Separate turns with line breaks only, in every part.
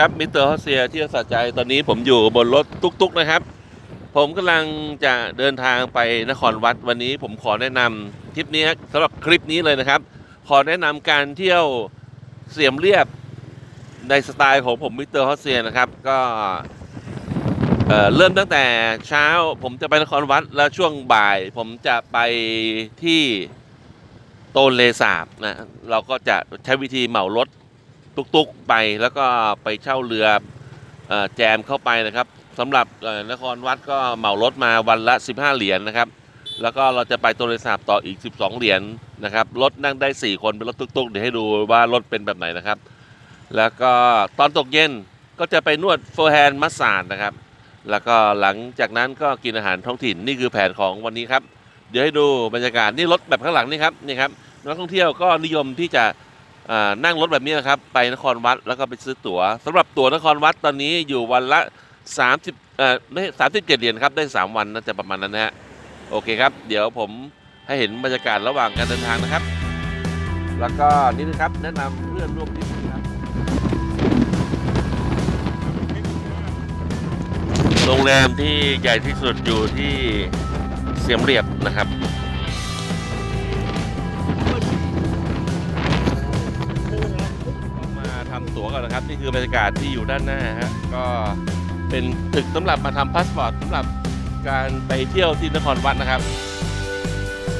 ครับมิสเตอร์ฮอสเซียที่สัจใจตอนนี้ผมอยู่บนรถตุกๆนะครับ ผมกำลังจะเดินทางไปนครวัดวันนี้ผมขอแนะนำทริปนี้สำหรับคลิปนี้เลยนะครับ ขอแนะนำการเที่ยวเสียมเรียบในสไตล์ของผมมิสเตอร์ฮอสเซียนะครับ ก็เริ่มตั้งแต่เช้าผมจะไปนครวัดแล้วช่วงบ่าย ผมจะไปที่โตนเลสาบนะเราก็จะใช้วิธีเหมารถ ตุกๆไปแล้วก็ไปเช่าเรืออแจมเข้าไปนะครับสำหรับนครวัดก็เหมารถมาวันละ 15 เหรียญนะครับ แล้วก็เราจะไปโตเลสาบต่ออีก 12 เหรียญนะครับรถนั่งได้ 4 คนเป็นรถตุกๆ เดี๋ยวให้ดูว่ารถเป็นแบบไหนนะครับ แล้วก็ตอนตกเย็นก็จะไปนวดโฟร์แฮนด์มัสซาดนะครับ แล้วก็หลังจากนั้นก็กินอาหารท้องถิ่นนี่คือแผนของวันนี้ครับ เดี๋ยวให้ดูบรรยากาศนี่รถแบบข้างหลังนี่ครับนี่ครับนักท่องเที่ยวก็นิยมที่จะ นั่งรถแบบนี้นะครับ ไปนครวัดแล้วก็ไปซื้อตั๋วสำหรับตั๋วนครวัดตอนนี้อยู่วันละ 30เอ่อไม่สามสิบเจ็ดเหรียญครับได้ 3 วันน่าจะประมาณนั้นนะฮะโอเคครับ เดี๋ยวผมให้เห็นบรรยากาศระหว่างการเดินทางนะครับ แล้วก็นี่นะครับแนะนำเพื่อนร่วมทริปนะครับโรงแรมที่ใหญ่ที่สุดอยู่ที่เสียมเรียบนะครับ นี่คือบรรยากาศที่อยู่ด้านหน้าฮะก็เป็นตึกสำหรับมาทำพาสปอร์ตสำหรับการไปเที่ยวที่นครวัดนะครับ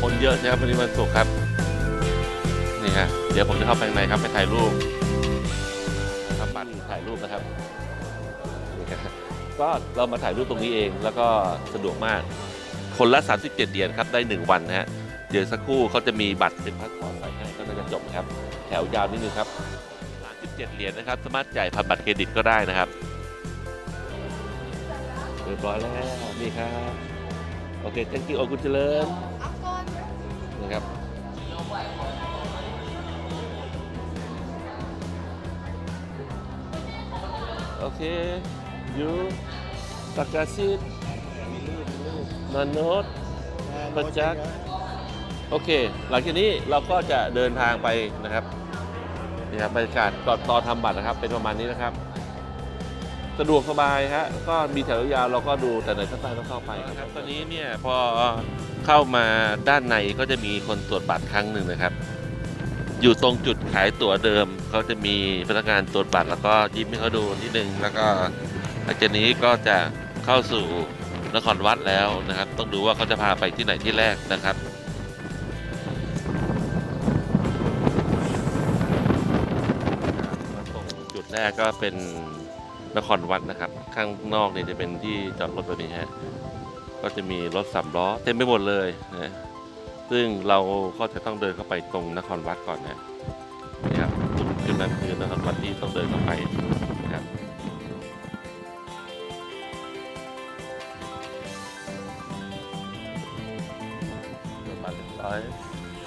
คนเยอะนะครับวันนี้วันศุกร์ครับนี่ฮะเดี๋ยวผมจะเข้าไปในครับไปถ่ายรูปทำบัตรถ่ายรูปนะครับนี่ครับก็เรามาถ่ายรูปตรงนี้เองแล้วก็สะดวกมาก คนละ 37 เหรียญครับได้ 1 วันนะฮะเดี๋ยวสักครู่เขาจะมีบัตรเป็นพาสปอร์ตใส่ให้ก็จะจบครับ แถวยาวนิดนึงครับ 37เหรียญนะครับ สามารถจ่ายผ่านบัตรเครดิตก็ได้นะครับเรียบร้อยแล้วนี่ครับ โอเค thank you โอคุณเจริญนะครับโอเค you ปากกาซิดนอนโนตประจักษ์โอเค หลังจากนี้เราก็จะเดินทางไปนะครับ นี่ครับบรรยากาศก่อนตอนทำบัตรนะครับ เป็นประมาณนี้นะครับ สะดวกสบายฮะก็มีแถวยาวเราก็ดูแต่ไหนถ้าไปต้องเข้าไปครับ ตอนนี้เนี่ยพอเข้ามาด้านในก็จะมีคนตรวจบัตรครั้งหนึ่งนะครับ อยู่ตรงจุดขายตั๋วเดิมเขาจะมีพนักงานตรวจบัตรแล้วก็ยิ้มให้เขาดูนิดนึงแล้วก็หลังจากนี้ก็จะเข้าสู่นครวัดแล้วนะครับ ต้องดูว่าเขาจะพาไปที่ไหนที่แรกนะครับ รงจุดแรกก็เป็นนครวัดนะครับ ข้างนอกเนี่ยจะเป็นที่จอดรถแบบนี้ฮะก็จะมีรถสามล้อเต็มไปหมดเลยนะซึ่งเราก็จะต้องเดินเข้าไปตรงนครวัดก่อนนะนี่ครับจุดนั้นคือนครวัดที่ต้องเดินเข้าไปนะครับเดินเรียบร้อย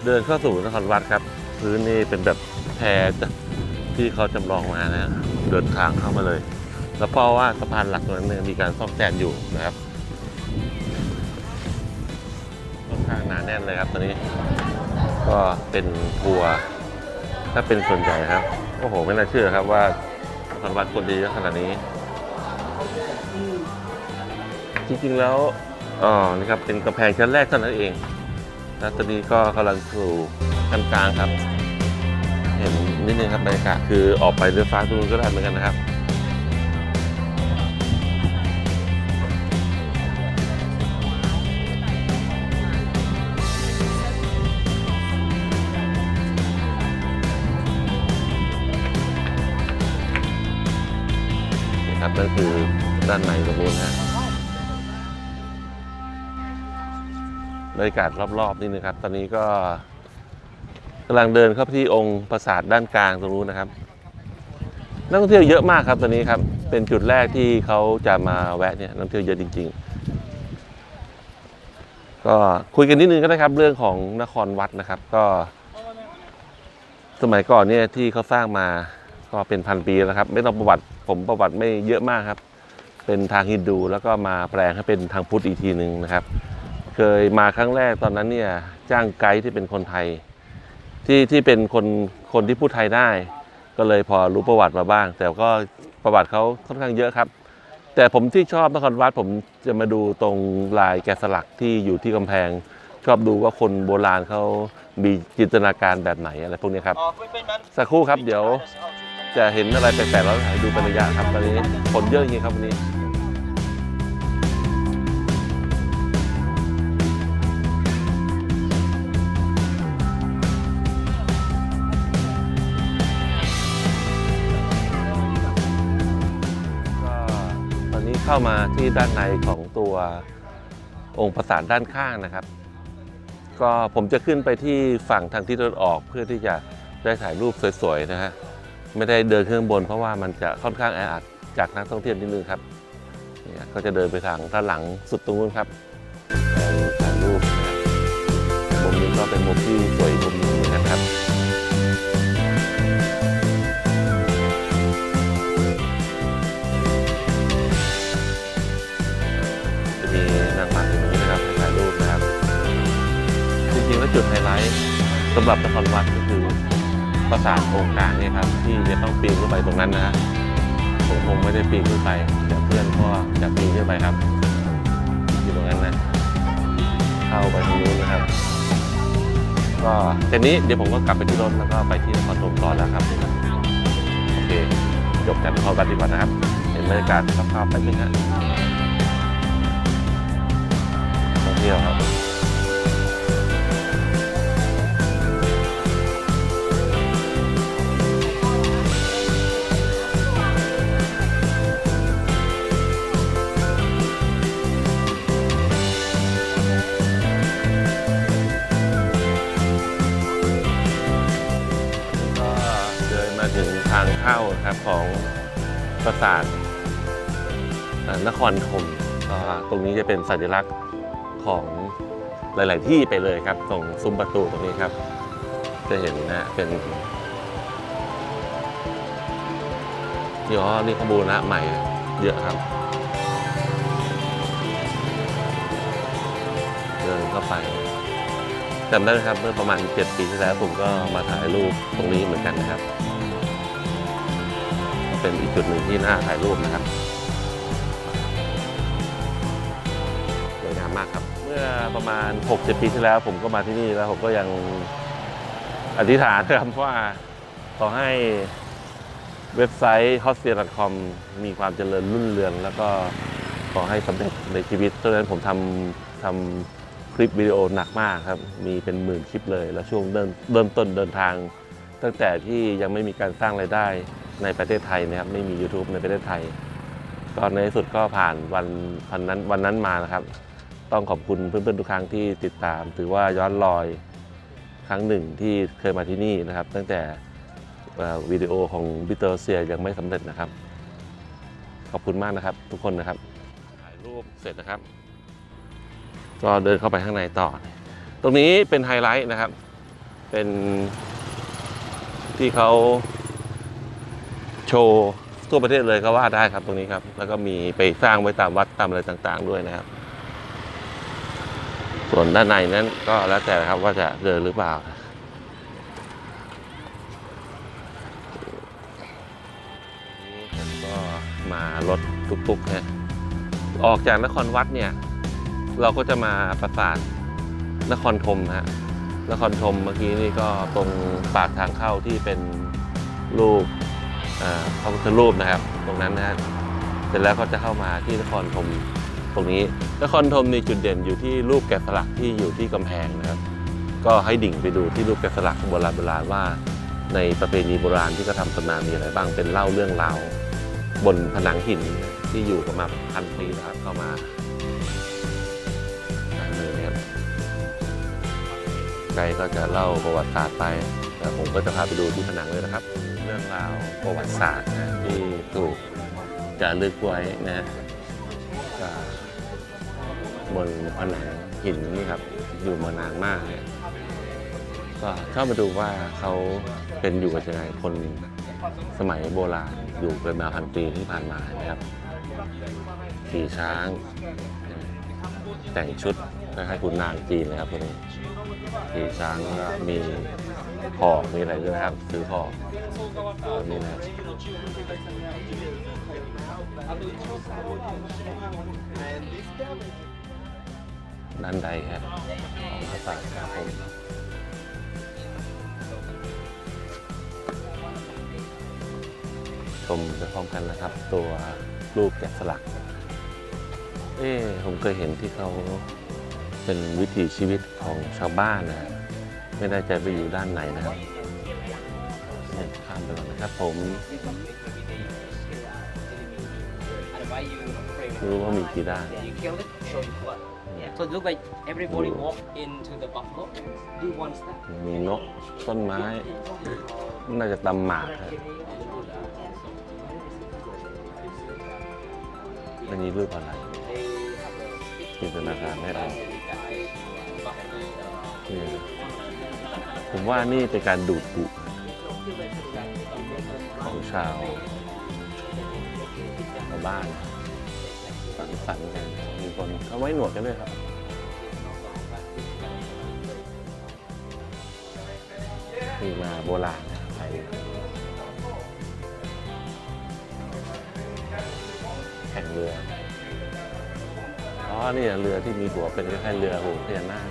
เดินเข้าสู่นครวัดครับ พื้นนี่เป็นแบบแพร ที่เขาจำลองมานะเดินทางเข้ามาเลย แล้วเพราะว่าสะพานหลักตรงนั้นเนี่ยมีการซ่อมแซมอยู่นะครับค่อนข้างหนาแน่นเลยครับตอนนี้ ก็เป็นทัวร์ถ้าเป็นส่วนใหญ่ครับ โอ้โห ไม่น่าเชื่อครับว่านครวัดคนดีขนาดนี้ จริงๆแล้วอ๋อนี่ครับเป็นกำแพงชั้นแรกเท่านั้นเองแล้วตอนนี้ก็กำลังสู่กลางๆครับ เห็นนิดนึงครับบรรยากาศคือออกไปเรือฟ้าตรงนู้นก็ได้เหมือนกันนะครับนี่ครับนั่นคือด้านในตรงนู้นฮะบรรยากาศรอบๆนี่นะครับ ตอนนี้ก็ำลังเดินเข้าไปที่องค์ปราสาทด้านกลางตรงนู้นนะครับ นักท่องเที่ยวเยอะมากครับตอนนี้ครับ เป็นจุดแรกที่เขาจะมาแวะเนี่ยนักท่องเที่ยวเยอะจริง ๆ ก็คุยกันนิดนึงก็ได้ครับ เรื่องของนครวัดนะครับ ก็ สมัยก่อนเนี่ยที่เขาสร้างมาก็เป็นพันปีแล้วครับ ไม่ต้องประวัติผมประวัติไม่เยอะมากครับ เป็นทางฮินดูแล้วก็มาแปลงให้เป็นทางพุทธอีกทีหนึ่งนะครับ เคยมาครั้งแรกตอนนั้นเนี่ยจ้างไกด์ที่เป็นคนไทย ที่ที่เป็นคนคนที่พูดไทยได้ ก็เลยพอรู้ประวัติมาบ้าง แต่ก็ประวัติเขาค่อนข้างเยอะครับ แต่ผมที่ชอบนครวัดผมจะมาดูตรงลายแกะสลักที่อยู่ที่กำแพง ชอบดูว่าคนโบราณเขามีจินตนาการแบบไหนอะไรพวกนี้ครับ สักครู่ครับเดี๋ยวจะเห็นอะไรแปลกๆแล้วให้ดูเป็นระยะครับตอนนี้คนเยอะจริงๆครับวันนี้ เข้ามาที่ด้านในของตัวองค์ปราสาทด้านข้างนะครับ ก็ผมจะขึ้นไปที่ฝั่งทางทิศตะวันออกเพื่อที่จะได้ถ่ายรูปสวยๆนะฮะไม่ได้เดินขึ้นบนเพราะว่ามันจะค่อนข้างแออัดจากนักท่องเที่ยวนิดนึงครับเนี่ยก็จะเดินไปทางด้านหลังสุดตรงนู้นครับถ่ายรูปนะฮะมุมนี้ก็เป็นมุมที่สวย แล้วจุดไฮไลท์สำหรับนครวัดก็คือปราสาทองค์กลางเนี่ยครับที่จะต้องปีนขึ้นไปตรงนั้นนะฮะผมคงไม่ได้ปีนขึ้นไปแต่เพื่อนก็จะปีนขึ้นไปครับอยู่ตรงนั้นนะเข้าไปตรงนู้นนะครับ ก็ทีนี้เดี๋ยวผมก็กลับไปที่รถแล้วก็ไปที่นครปฐมต่อแล้วครับโอเคจบกันพอกันดีกว่านะครับ เห็นบรรยากาศสภาพไปนึงฮะาสาทเอ่อนครธมก็ตรงนี้จะเป็นสัญลักษณ์ของหลาย ๆ ที่ไปเลยครับ ตรงซุ้มประตูตรงนี้ครับ จะเห็นนะเป็นนี่อ๋อนี่ขบวนนะใหม่เยอะครับ เดินเข้าไปจำได้ไหมครับเมื่อประมาณ 7 ปีที่แล้วผมก็มาถ่ายรูปตรงนี้เหมือนกันนะครับ เป็นอีกจุดหนึ่งที่น่าถ่ายรูปนะครับสวยงามมากครับ เมื่อประมาณ60ปีที่แล้ว ผมก็มาที่นี่แล้วผมก็ยังอธิษฐานนะครับว่าขอให้เว็บไซต์ h o s t e l c o m มีความเจริญรุ่งเรือง แล้วก็ขอให้สำเร็จในชีวิตเพราะฉะนั้นผมทำทำคลิปวิดีโอหนักมากครับ มีเป็นหมื่นคลิปเลย แล้วช่วงเริ่มเริ่มต้นเดินทาง ตั้งแต่ที่ยังไม่มีการสร้างรายได้ ในประเทศไทยนะครับไม่มี YouTube ในประเทศไทย ก็ในที่สุดก็ผ่านวันวันนั้นวันนั้นมานะครับ ต้องขอบคุณเพื่อนๆทุกครั้งที่ติดตาม ถือว่าย้อนรอยครั้งหนึ่งที่เคยมาที่นี่นะครับ ตั้งแต่วิดีโอของบิเตอร์เซียยังไม่สำเร็จนะครับ ขอบคุณมากนะครับ ทุกคนนะครับถ่ายรูปเสร็จนะครับ ก็เดินเข้าไปข้างในต่อ ตรงนี้เป็นไฮไลท์นะครับ เป็นที่เขา ชว์ทั่วประเทศเลยก็ว่าได้ครับตรงนี้ครับ แล้วก็มีไปสร้างไว้ตามวัดตามอะไรต่างๆ ด้วยนะครับ ส่วนด้านในนั้นก็แล้วแต่นะครับว่าจะเดินหรือเปล่าผมก็มารถตุกๆฮะออกจากนครวัดเนี่ย เราก็จะมาปราสาทนครธมฮะนครธมเมื่อกี้นี่ก็ตรงปากทางเข้าที่เป็นรูปอ่า พระพุทธรูปนะครับ ตรงนั้นนะฮะเสร็จแล้วก็จะเข้ามาที่นครธมตรงนี้นครธมนี่จุดเด่นอยู่ที่รูปแกะสลักที่อยู่ที่กำแพงนะครับ ก็ให้ดิ่งไปดูที่รูปแกะสลักโบราณโบราณว่าในประเพณีโบราณที่เขาทำตำนานมีอะไรบ้างเป็นเล่าเรื่องราวบนผนังหินที่อยู่กันมาพันปีนะครับเข้ามาอ่านเลยนะครับไกด์ก็จะเล่าประวัติศาสตร์ไปแต่ผมก็จะพาไปดูที่ผนังเลยนะครับ รื่องราวประวัติศาสตร์นะที่ถูกจารึกไว้นะฮะบนผนังหินนี่ครับอยู่มานานมากเลยก็เข้ามาดูว่าเขาเป็นอยู่กันยังไงคนสมัยโบราณอยู่กันมาพันปีที่ผ่านมานะครับขี่ช้าง แต่งชุดคล้ายๆขุนนางจีนเลยครับพวกนี้ขี่ช้างก็มีของมีอะไรด้วยนะครับ ซื้อของ นี่นะด้านใดครับของภาษาครับผมชมไปพร้อมกันนะครับ ตัวรูปแกะสลัก เอ๊ผมเคยเห็นที่เขาเป็นวิถีชีวิตของชาวบ้านนะไม่ได้ใจไปอยู่ด้านไหนนะครับ ครับผมไม่รู้ว่ามีกี่ด้าน
You kill it, show you blood. So it look like everybody walk into the buffalo, do one step.
มีนกต้นไม้ น่าจะตำหมากครับอันนี้รูปอะไรจินตนาการไม่ออกนี่ผมว่านี่เป็นการดูดบุของ ชาวชาวบ้านสังสรรค์กันมีคนเขาไว้หนวดกันด้วยครับมีมาโบราณนะครับไปแข่งเรืออ๋อนี่เรือที่มีหัวเป็นคล้ายๆเรือหัวพญานาค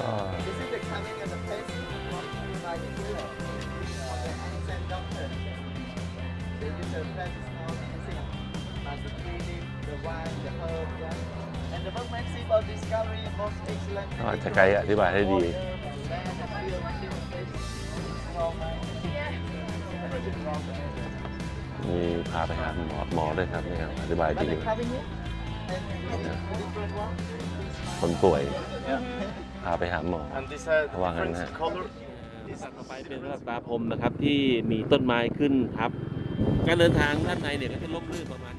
ก็
This is the coming of the first by the hero of the ancient doctor. They use the traditional medicine, like the tree leaf, the wine, the herb, yeah. And the movement symbol discovery most excellent.
ก็จะไกด์อธิบายให้ดี มีพาไปหาหมอหมอด้วยครับนี่ครับอธิบายดีคนป่วย พาไปหาหมอ
And this has
Wow,
different
and-
สัตว์
ต่อไปเป็นสตาพรมนะครับที่มีต้นไม้ขึ้นครับ การเดินทางด้านในเนี่ยก็จะล่มลื่นประมาณ